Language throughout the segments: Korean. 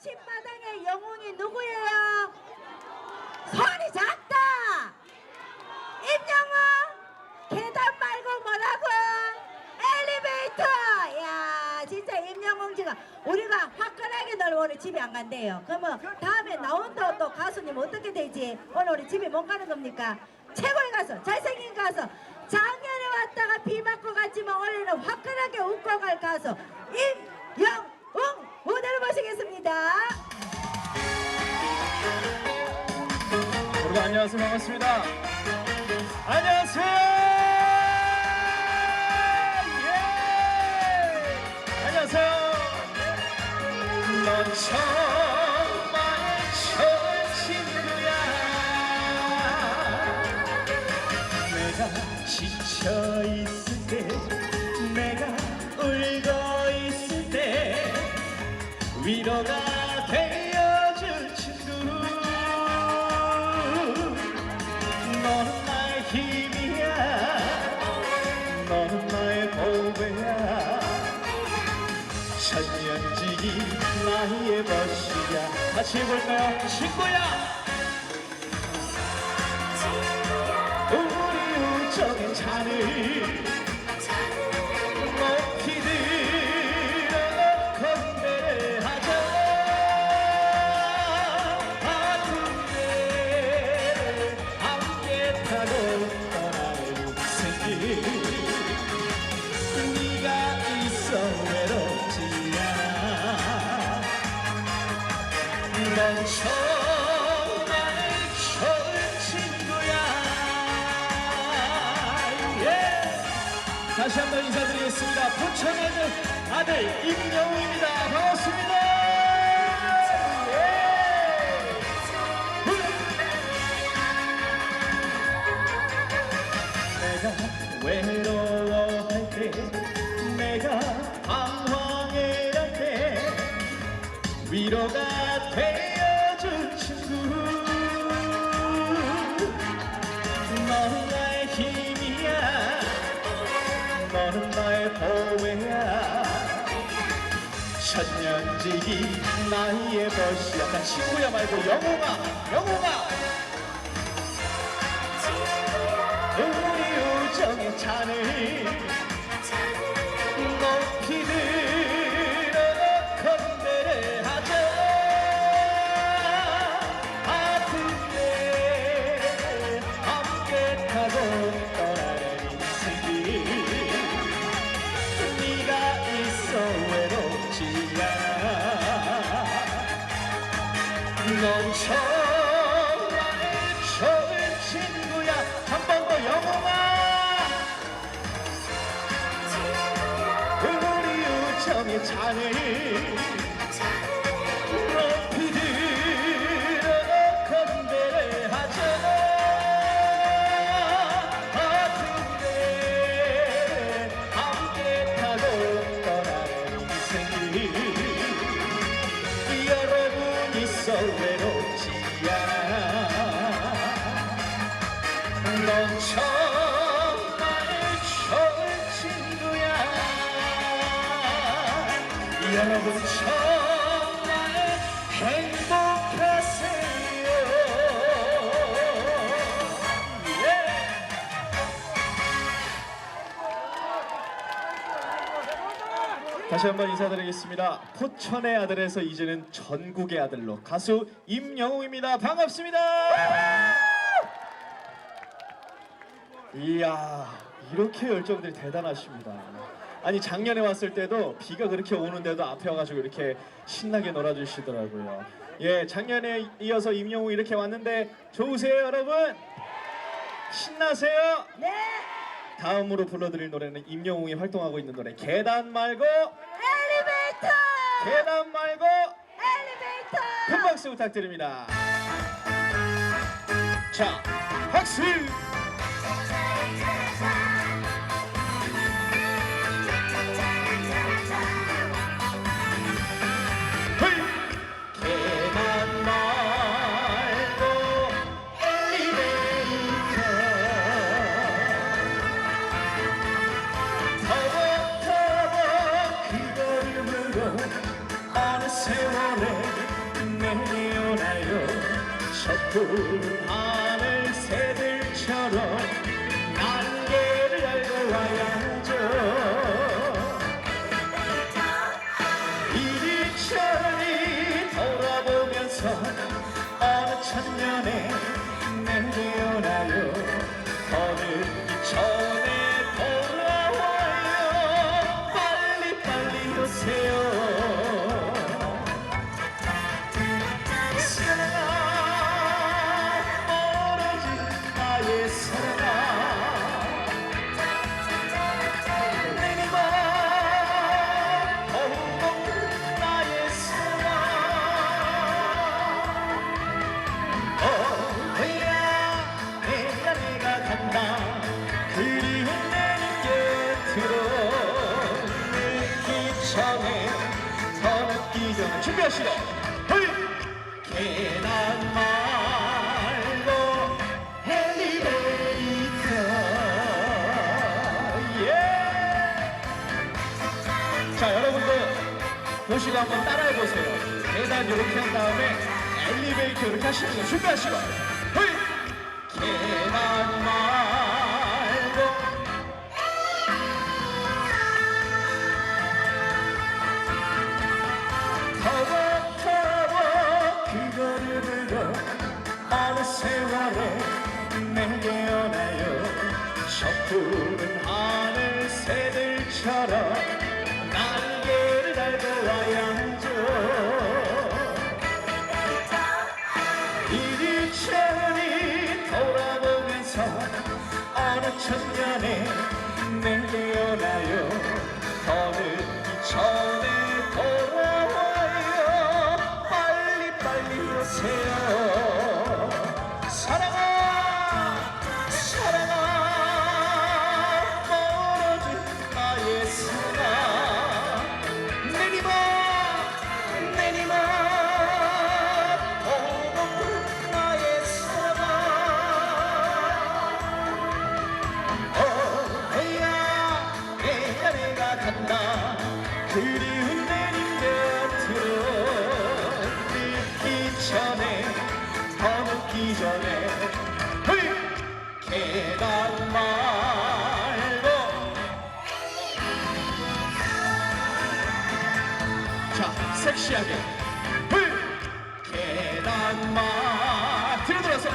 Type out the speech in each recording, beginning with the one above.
신마당의 영웅이 누구예요? 손이 작다. 임영웅 계단 말고 뭐라고? 엘리베이터. 야 진짜 임영웅 지가 우리가 화끈하게 널 오늘 집에 안 간대요. 그러면 다음에 나온다 또 가수님 어떻게 되지? 오늘 우리 집에 못 가는 겁니까? 최고의 가수, 잘생긴 가수. 작년에 왔다가 비 맞고 갔지만 올해는 화끈하게 웃고 갈 가수 무대를 모시겠습니다. 여러분 안녕하세요. 반갑습니다. 안녕하세요. 예. 안녕하세요 천년지기 나의 벗이야. 같이 해볼까요? 친구야. 우리 우정의 잔을 넌 정말 좋은 친구야. 예. 다시 한번 인사드리겠습니다. 부천의 아들 임영웅입니다. 반갑습니다 나의 보배야 천년지기 나의 벗이야 나 친구야 말고 영웅아 영웅아. 우리 우정의 잔을 넌 정말 좋은 친구야 한 번 더 영웅아 우리 우정의 잔을 정말 좋은 친구야 여러분 정말 행복하세요 예. 다시 한번 인사드리겠습니다. 포천의 아들에서 이제는 전국의 아들로 가수 임영웅입니다. 반갑습니다. 이야 이렇게 열정들이 대단하십니다. 아니 작년에 왔을 때도 비가 그렇게 오는데도 앞에 와가지고 이렇게 신나게 놀아주시더라고요. 예 작년에 이어서 임영웅 이렇게 왔는데 좋으세요 여러분? 신나세요? 네, 다음으로 불러드릴 노래는 임영웅이 활동하고 있는 노래 계단 말고 엘리베이터, 계단 말고 엘리베이터. 큰 박수 부탁드립니다. 자, 박수! 전에 더 늦기 전에 준비하시고 헐! 계단 말고 엘리베이터. 예! 자 여러분들 보시고 한번 따라해 보세요. 계단 이렇게 한 다음에 엘리베이터 이렇게 하시는 거 준비하시고 어느 세월에 내게 오나요? 저 푸른 하늘 새들처럼 날개를 달고 와야죠. 이리 저리 돌아보면서 어느 천년에 섹시하게. 헐 계단 말. 들어들어서.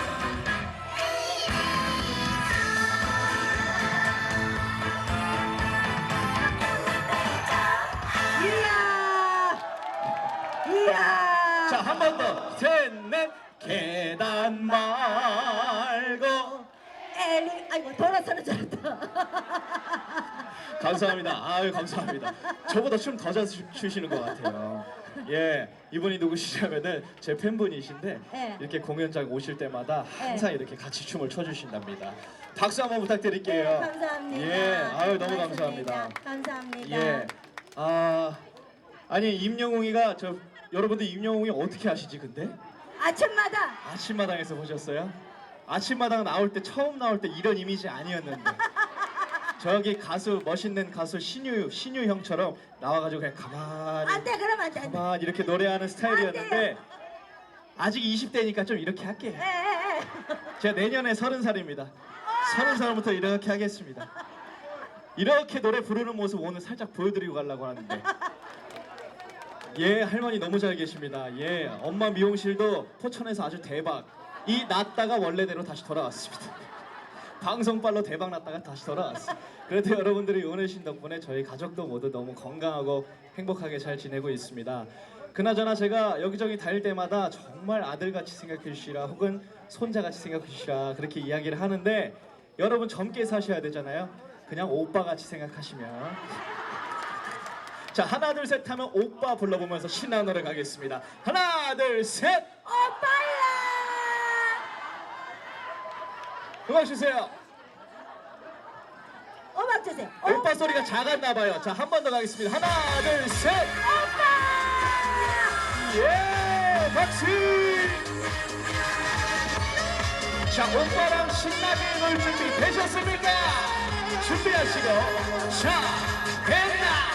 이야! 이야! 자, 한 번 더. 셋, 넷. 계단 말고. 엘리 아이고 돌아서는 잘한다 감사합니다. 아유, 감사합니다. 저보다 춤 더 잘 추시는 것 같아요. 예, 이분이 누구시냐면은 제 팬분이신데 네. 이렇게 공연장 오실 때마다 항상 네. 이렇게 같이 춤을 춰주신답니다. 박수 한번 부탁드릴게요. 네, 감사합니다 예, 아유 너무. 감사합니다. 감사합니다 예, 아 아니 임영웅이가 저 여러분들 임영웅이 어떻게 아시지 근데? 아침마다 아침마당에서 보셨어요? 아침마당 나올 때 처음 나올 때 이런 이미지 아니었는데 저기 가수 멋있는 가수 신유 신유 형처럼 나와가지고 그냥 가만히 안돼 그러면 안돼 안돼 가만히 이렇게 노래하는 안 스타일이었는데 아직 20대니까 좀 이렇게 할게요. 에에에 제가 내년에 서른 살입니다. 서른 살부터 이렇게 하겠습니다. 이렇게 노래 부르는 모습 오늘 살짝 보여드리고 가려고 하는데. 예, 할머니 너무 잘 계십니다. 예, 엄마 미용실도 포천에서 아주 대박. 이 났다가 원래대로 다시 돌아왔습니다. 방송빨로 대박 났다가 다시 돌아왔어. 그래도 여러분들이 응원해주신 덕분에 저희 가족도 모두 너무 건강하고 행복하게 잘 지내고 있습니다. 그나저나 제가 여기저기 다닐 때마다 정말 아들같이 생각해 주시라 혹은 손자같이 생각해 주시라 그렇게 이야기를 하는데 여러분 젊게 사셔야 되잖아요. 그냥 오빠같이 생각하시면 자 하나 둘 셋 하면 오빠 불러보면서 신나는 노래 가겠습니다. 하나 둘 셋 오빠 야 음악 주세요. 음악 주세요 오빠 소리가 작았나 봐요. 자, 한 번 더 가겠습니다. 하나, 둘, 셋. 오빠 예! 박수! 자, 오빠랑 신나게 놀 준비 되셨습니까? 준비하시고. 자, 됐나?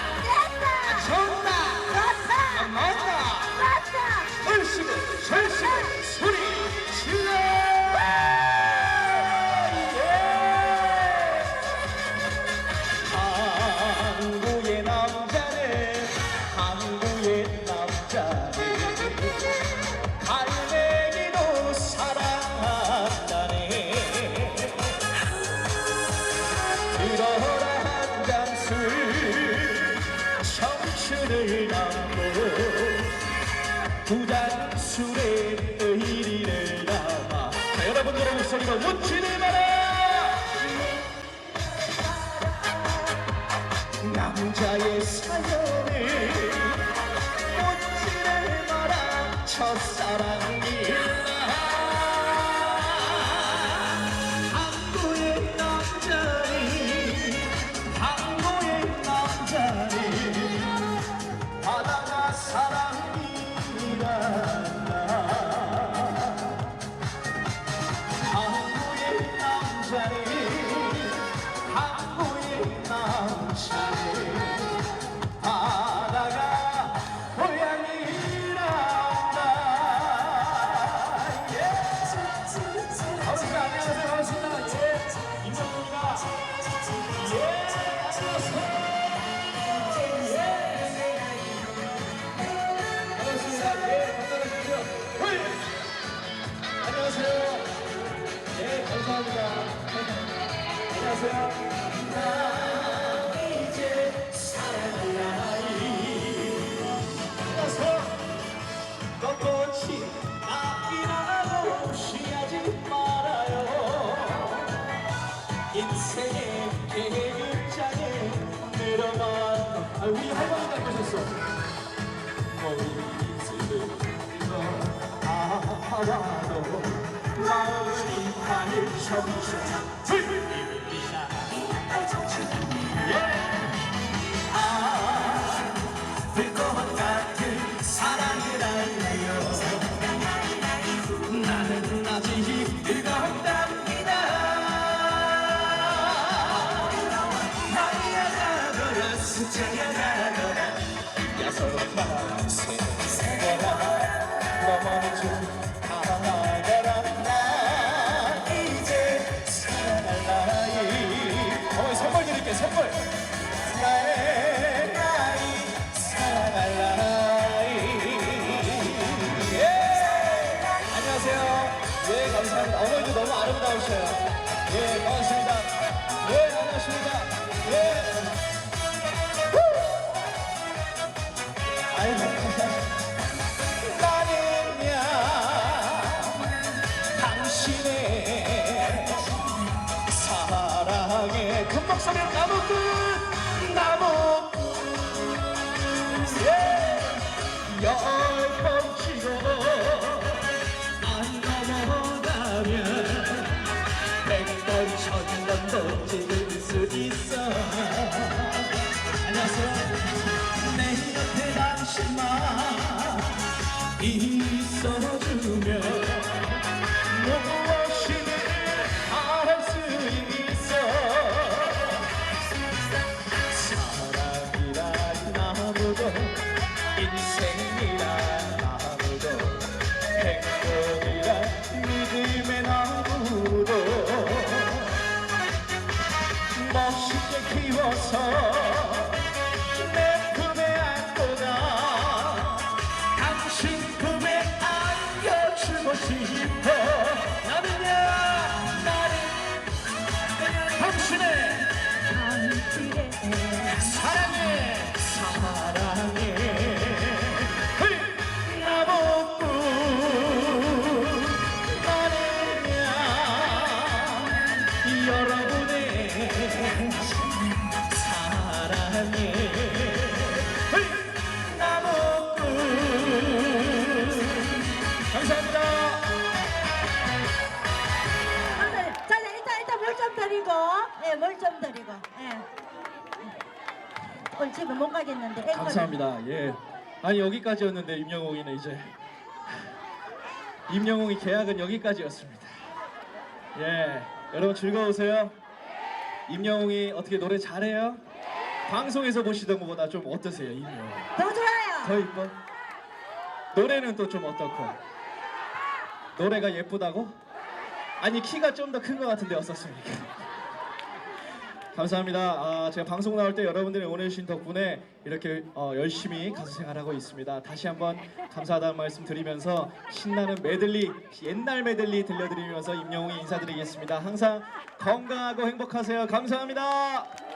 남자의 사연을 묻지를 마라 첫사랑 인생의 계급장에 내려만 아 우리 할머니가 계셨어. 머리를 아파와도 마음이 하늘 점점 아름다우셔요. 예 반갑습니다. 예 반갑습니다. 예. 후! 아이고 나는야 당신의 사랑에 큰 목소리 나무 찍을 수 있어 안녕하세요 내 곁에 당신만 있어 아니 여기까지였는데 임영웅이는 이제 임영웅이 계약은 여기까지였습니다. 예. 여러분 즐거우세요? 임영웅이 어떻게 노래 잘해요? 방송에서 보시던 것보다 좀 어떠세요, 임영웅? 더 좋아요 더 이뻐? 노래는 또 좀 어떻고? 노래가 예쁘다고? 아니 키가 좀 더 큰 것 같은데 어떻습니까? 감사합니다. 아, 제가 방송 나올 때 여러분들이 응원해주신 덕분에 이렇게 어, 열심히 가수 생활하고 있습니다. 다시 한번 감사하다는 말씀 드리면서 신나는 메들리, 옛날 메들리 들려드리면서 임영웅이 인사드리겠습니다. 항상 건강하고 행복하세요. 감사합니다.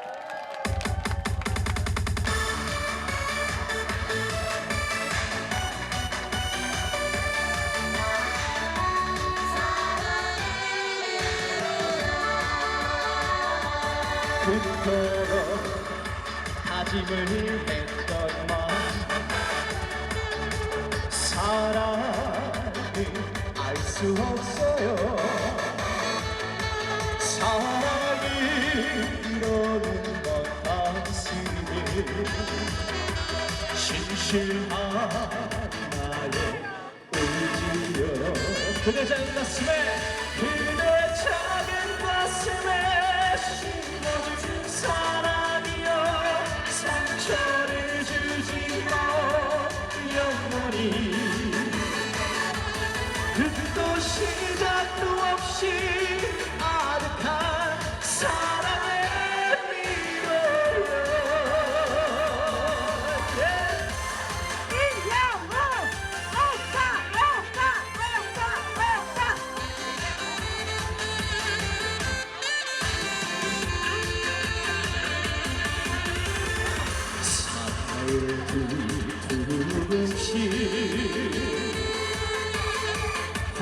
다짐을 했건만 사랑은 알수 없어요. 사랑이 이러는 것 가슴이 진실한 나의 의지여 그대 작은 가슴에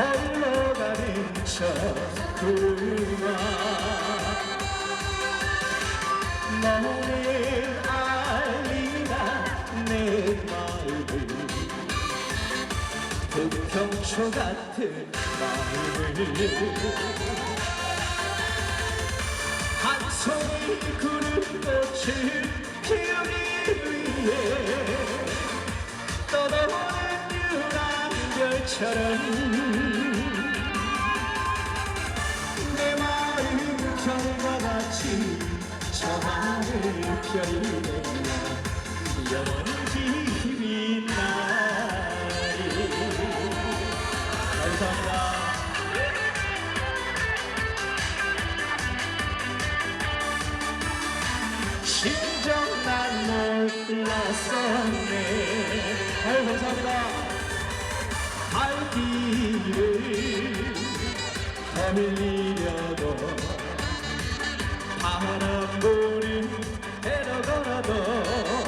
흘러가는 척그만 너는 알리나 내 마음을. 부평초 같은 마음을. 한 송이 구름 꽃을 피우기 위해 떠나오는 유랑별처럼 되나 영원히 빛나리 감사합니다. 심정 난 몰랐었네 아유 감사합니다 갈 길을 거밀려도 바람 부 걸어도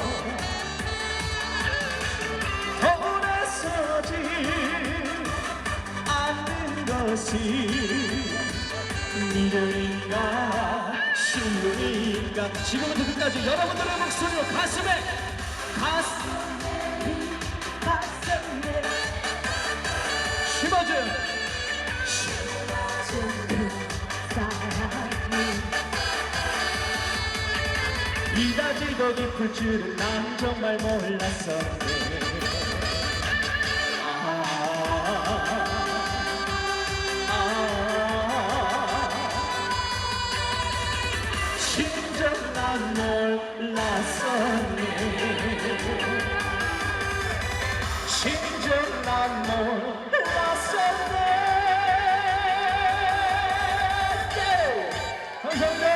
돌아서지 않는 것이 미련인가 신분인가? 지금부터 끝까지 여러분들의 목소리로 가슴에 가슴 이다지도 깊을 줄은 난 정말 몰랐었네. 아, 아, 난 몰랐었네. 진정 난 몰랐었네. 예! 감사합니다